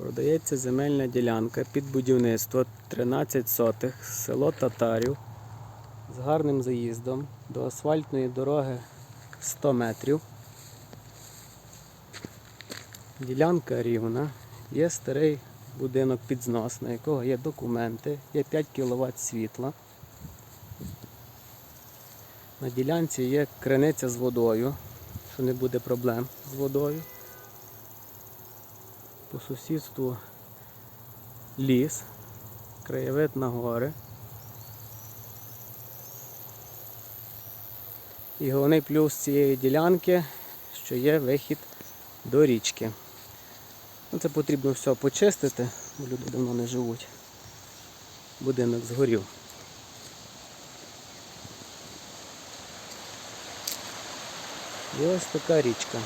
Продається земельна ділянка під будівництво 13 сотих, село Татарів з гарним заїздом до асфальтної дороги 100 метрів. Ділянка рівна, є старий будинок під знос, на якого є документи, є 5 кВт світла. На ділянці є криниця з водою, що не буде проблем з водою. По сусідству ліс, краєвид на гори. І головний плюс цієї ділянки, що є вихід до річки. Ну, це потрібно все почистити, бо люди давно не живуть. Будинок згорів. І ось така річка.